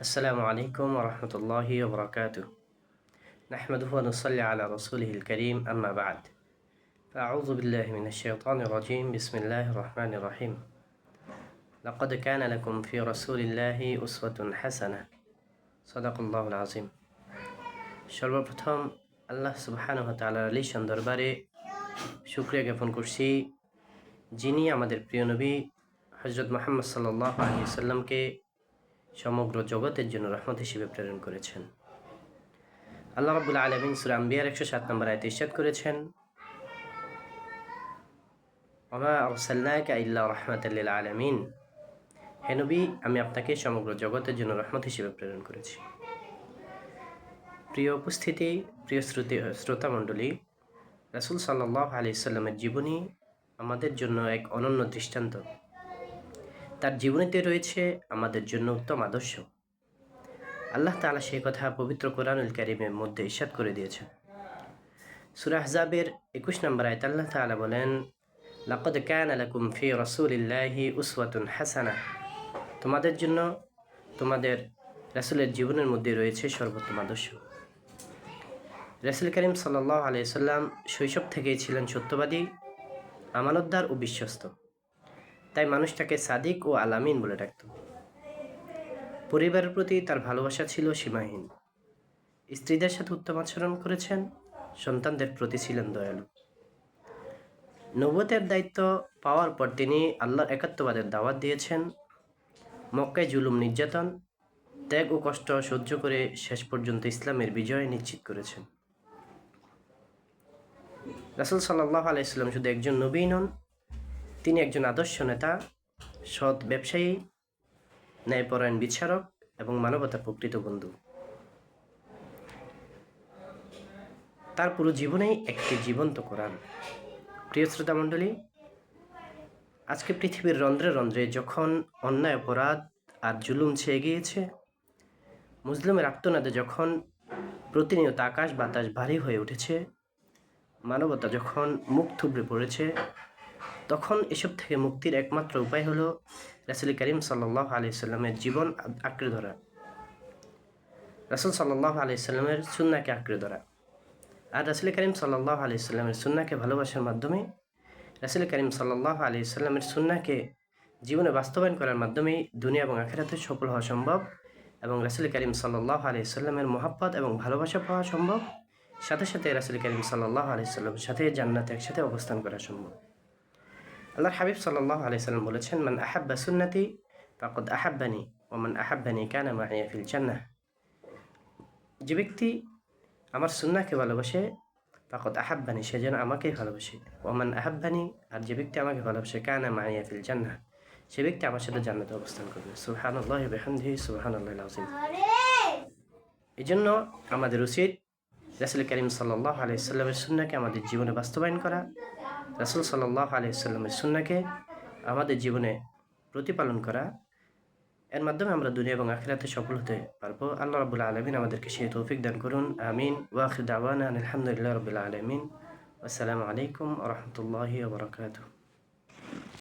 السلام عليكم ورحمة الله وبركاته نحمده ونصلي على رسوله الكريم أما بعد فأعوذ بالله من الشيطان الرجيم بسم الله الرحمن الرحيم لقد كان لكم في رسول الله أسوة حسنة صدق الله العظيم সর্বপ্রথম আল্লাহ সুবহান তালার আলিশান দরবারে শুক্রিয়া জ্ঞাপন করছি যিনি আমাদের প্রিয় নবী হজরত মোহাম্মদ সাল্লাহ আলী সাল্লামকে সমগ্র জগতের জন্য রহমত হিসেবে প্রেরণ করেছেন। আল্লাহ রাবুল আলমিন সুরা আম্বিয়ার একশো সাত নম্বর আয়তে ইস্যাদ করেছেন রহমতাল্লিল আলমিন। হে নবী, আমি আপনাকে সমগ্র জগতের জন্য রহমত হিসেবে প্রেরণ করেছি। প্রিয় উপস্থিতি, প্রিয় শ্রুতি, শ্রোতা মণ্ডলী, রাসুল সাল্লাহ আলি সাল্লামের জীবনী আমাদের জন্য এক অনন্য দৃষ্টান্ত। তার জীবনীতে রয়েছে আমাদের জন্য উত্তম আদর্শ। আল্লাহ তালা সেই কথা পবিত্র কোরআনুল কারিমের মধ্যে ইস্বাদ করে দিয়েছেন। সুরা হজাবের একুশ নম্বর আয়ত আল্লাহ তালা বলেন, লাকদ ক্যান আলাকুম ফি রসুলিল্লাহি উসওয়াতুন হাসানা। তোমাদের জন্য তোমাদের রাসুলের জীবনের মধ্যে রয়েছে সর্বোত্তম আদর্শ। রাসুল করিম সাল্লাহ আলিয়াল্লাম শৈশব থেকেই ছিলেন সত্যবাদী, আমানতদার ও বিশ্বস্ত। তাই মানুষটাকে সাদিক ও আলামিন বলে ডাকত। পরিবারের প্রতি তার ভালোবাসা ছিল সীমাহীন। স্ত্রীদের সাথে উত্তম আচরণ করেছেন, সন্তানদের প্রতি ছিলেন দয়ালু। নবতের দায়িত্ব পাওয়ার পর তিনি আল্লাহর একাত্মবাদের দাওয়াত দিয়েছেন, মক্কায় জুলুম নির্যাতন, ত্যাগ ও কষ্ট সহ্য করে শেষ পর্যন্ত ইসলামের বিজয় নিশ্চিত করেছেন। রাসুল সাল্লাহ আলাইসাল্লাম শুধু একজন নবী নন তিনি একজন আদর্শ নেতা, সৎ ব্যবসায়ী, ন্যায়পরায়ণ বিচারক এবং মানবতার প্রকৃত বন্ধু। তার পুরো জীবনেই একটি জীবন্ত কোরআন। প্রিয় শ্রোতা মণ্ডলী, আজকে পৃথিবীর রন্ধ্রে রন্ধ্রে যখন অন্যায়, অপরাধ আর জুলুম ছেয়ে গিয়েছে, মুসলিমের আত্মনাদে যখন প্রতিনিয়ত আকাশ বাতাস ভারী হয়ে উঠেছে, মানবতা যখন মুখ থুবড়ে পড়েছে তখন এসব থেকে মুক্তির একমাত্র উপায় হলো রাসুল করিম সাল্লাহ আলি সাল্লামের জীবন আঁকড়ে ধরা। রাসুল সাল্লাহ আলি সাল্লামের সুন্নাকে আঁকড়ে ধরা। আর রাসুল করিম সাল্লাহ আলি সাল্লামের সুন্নাকে ভালোবাসার মাধ্যমে রাসুল করিম সাল্লাহ আলি সাল্লামের সুন্নাকে জীবনে বাস্তবায়ন করার মাধ্যমে দুনিয়া এবং আখেরাতে সফল হওয়া সম্ভব এবং রাসুল করিম সাল্লাহ আলি সাল্লামের মহাব্বত এবং ভালোবাসা পাওয়া সম্ভব। সাথে সাথে রাসুল করিম সাল্লাহ আলি সাল্লামের সাথে জান্নাতে একসাথে অবস্থান করা সম্ভব। আল্লাহ হাবিব সাল্লাহ আলি সাল্লাম বলেছেন মান আহাব্বা সুন্নতি ফাকদ আহাব্বানি ওমান আহাব্বানি কানা মাহিয়া ফিল জান্নাহ যে ব্যক্তি আমার সুন্নাকে ভালোবাসে ফাকদ আহাব্বানি সে যেন আমাকেই ভালোবাসে ওমান আহাব্বানি আর যে ব্যক্তি আমাকে ভালোবাসে কানা মাহিয়া ফিল জান্নাহ সে ব্যক্তি আমার সাথে জান্নাতে অবস্থান করবে সুহান আল্লাহ বেহামদি সুহান আল্লাহ আজিম এই জন্য আমাদের উচিত রাসুল করিম সাল্লাহ আলাইসাল্লামের সুন্নাকে আমাদের জীবনে বাস্তবায়ন করা রাসুল সাল্লাহ আলিয়াল্লামের সুন্নাকে আমাদের জীবনে প্রতিপালন করা। এর মাধ্যমে আমরা দুনিয়া এবং আখিরাতে সফল হতে পারব। আল্লাহ রবুল্লা আলমিন আমাদেরকে সেই তৌফিক দান করুন। আমিন। ওয়াখির দাওয়ান আলহামদুলিল্লাহ রবুল্লা আলমিন। আসসালামু আলাইকুম রহমতুল্লাহ বরকাতু